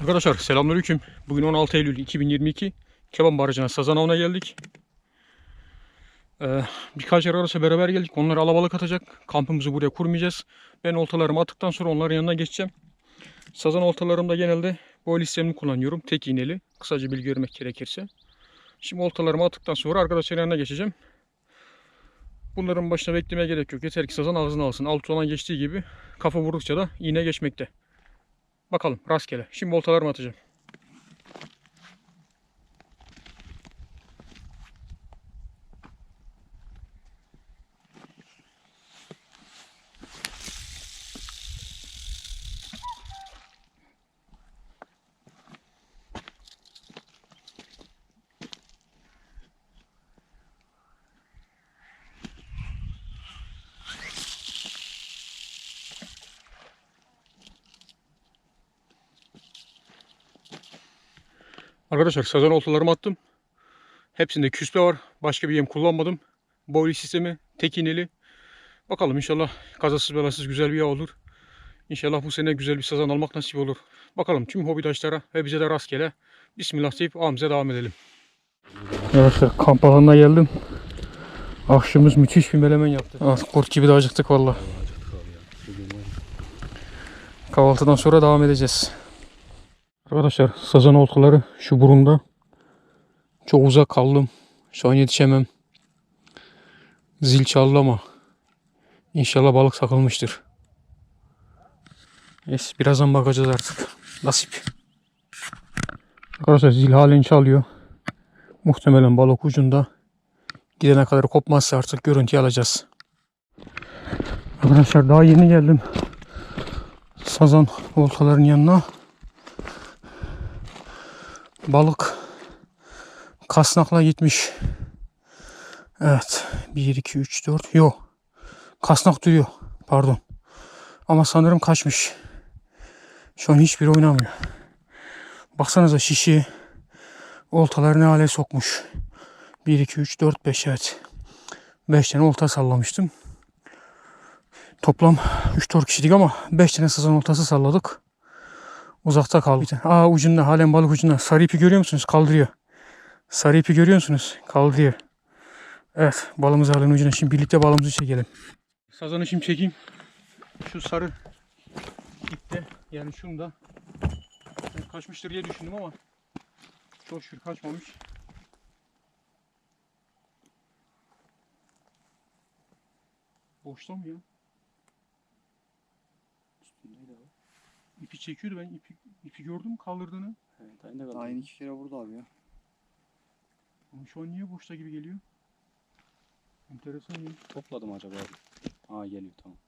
Arkadaşlar selamünaleyküm. Bugün 16 Eylül 2022. Keban Barajı'na Sazan Avı'na geldik. Ee, birkaç yer arası beraber geldik. Onları alabalık atacak. Kampımızı buraya kurmayacağız. Ben oltalarımı attıktan sonra onların yanına geçeceğim. Sazan oltalarımda genelde boil sistemini kullanıyorum. Tek iğneli. Kısaca bilgi vermek gerekirse. Şimdi oltalarımı attıktan sonra arkadaşların yanına geçeceğim. Bunların başına beklemeye gerek yok. Yeter ki sazan ağzına alsın. Alt zaman geçtiği gibi kafa vurdukça da iğne geçmekte. Bakalım rastgele. Şimdi oltalarımı atacağım. Arkadaşlar sazan oltalarımı attım. Hepsinde küspe var. Başka bir yem kullanmadım. Boylu sistemi tek iğneli. Bakalım inşallah kazasız belasız güzel bir yağ olur. İnşallah bu sene güzel bir sazan almak nasip olur. Bakalım tüm hobidaşlara ve bize de rastgele. Bismillah deyip ağımıza devam edelim. Arkadaşlar kamp alanına geldim. Akşamımız müthiş bir melemen yaptı. Ah, kurt gibi de acıktık valla. Kahvaltıdan sonra devam edeceğiz. Arkadaşlar sazan oltaları şu burunda. Çok uzak kaldım. Şu an yetişemem. Zil çaldı ama inşallah balık takılmıştır. Neyse birazdan bakacağız artık. Nasip. Arkadaşlar zil halen çalıyor. Muhtemelen balık ucunda. Gidene kadar kopmazsa artık görüntü alacağız. Arkadaşlar daha yeni geldim. Sazan oltaların yanına. Balık kasnakla gitmiş. Evet. 1, 2, 3, 4. Yok. Kasnak duruyor. Pardon. Ama sanırım kaçmış. Şu an hiçbiri oynamıyor. Baksanıza şişi oltaları ne hale sokmuş. 1, 2, 3, 4, 5 evet. 5 tane olta sallamıştım. Toplam 3-4 kişiydik ama 5 tane sazan oltası salladık. Uzakta kaldı. Bir tane. Aa ucunda halen balık ucunda. Sarı ipi görüyor musunuz? Kaldırıyor. Sarı ipi görüyor musunuz? Kaldırıyor. Evet balımızı halen ucuna. Şimdi birlikte balımızı çekelim. Sazanı şimdi çekeyim. Şu sarı ipte yani şunda ben kaçmıştır diye düşündüm ama çok şükür kaçmamış. Boşta mı ya? İpi çekiyordu ben ipi, ipi gördüm kaldırdığını. Evet, aynı kadar. Aynı iki kere vurdu abi ya. Ama şu an niye boşta gibi geliyor? Enteresan ya. Topladım acaba abi. Aa geliyor tamam.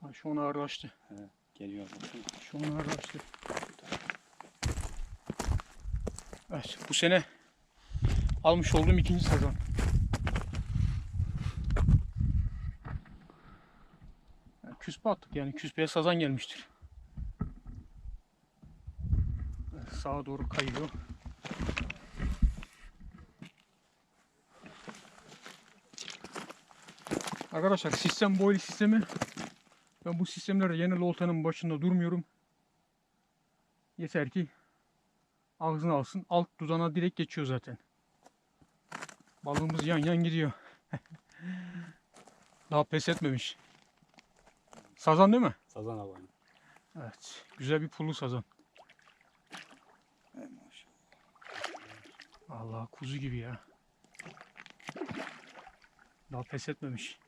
Ha, şu an ağırlaştı. Geliyor baksana. Şu an ağırlaştı. Evet bu sene almış olduğum ikinci sezon. Yani küspe attık yani küspeye sazan gelmiştir. Evet, sağa doğru kayıyor. Arkadaşlar sistem boil sistemi ben bu sistemlerde yeni oltanın başında durmuyorum. Yeter ki ağzını alsın. Alt dudana direkt geçiyor zaten. Balığımız yan yan gidiyor. Daha pes etmemiş. Sazan değil mi? Sazan abi. Evet. Güzel bir pullu sazan. Ey maşallah. Allah kuzu gibi ya. Daha pes etmemiş.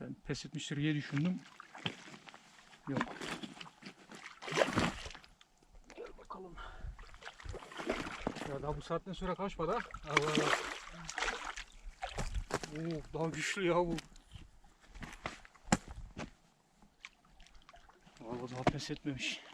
Ben pes etmiştir diye düşündüm. Yok. Gel bakalım. Ya daha bu saatten sonra kaçmadı ha. Allah Allah. Oo, daha güçlü ya bu. Vallahi daha pes etmemiş.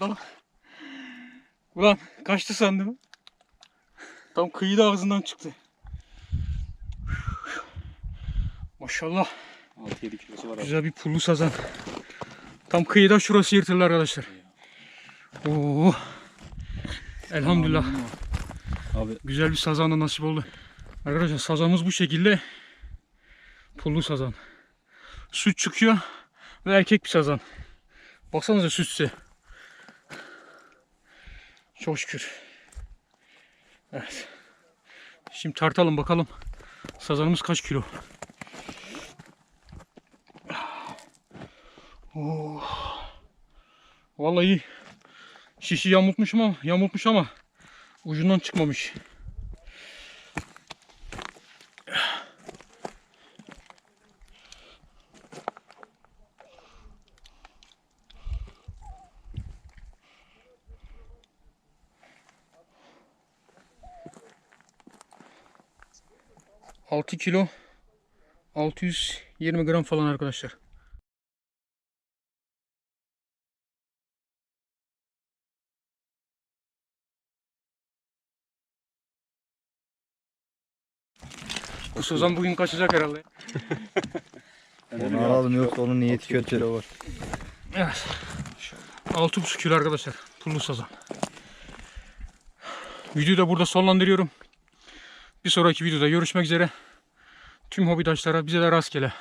Lan. Ulan kaçtı sandım. Tam kıyıda ağzından çıktı. Maşallah 6-7 kilosu var abi. güzel bir pullu sazan. Tam kıyıda şurası yırtıldı arkadaşlar. Oo. Elhamdülillah. Abi Güzel bir sazan da nasip oldu. Arkadaşlar sazanımız bu şekilde. Pullu sazan. Süt çıkıyor ve erkek bir sazan. Baksanıza sütse. Çok şükür. Evet. Şimdi tartalım bakalım. Sazanımız kaç kilo? Oh. Vallahi şişi yamultmuş ama yamultmuş ama ucundan çıkmamış. Altı kilo 620 gram falan arkadaşlar. Bu sozan bugün kaçacak herhalde. Onu alalım yoksa onun niyeti kötü. var. Evet. 6,5 kilo arkadaşlar. Pullu sazan. Videoyu da burada sonlandırıyorum. Bir sonraki videoda görüşmek üzere. Tüm hobidaşlara bize de rastgele.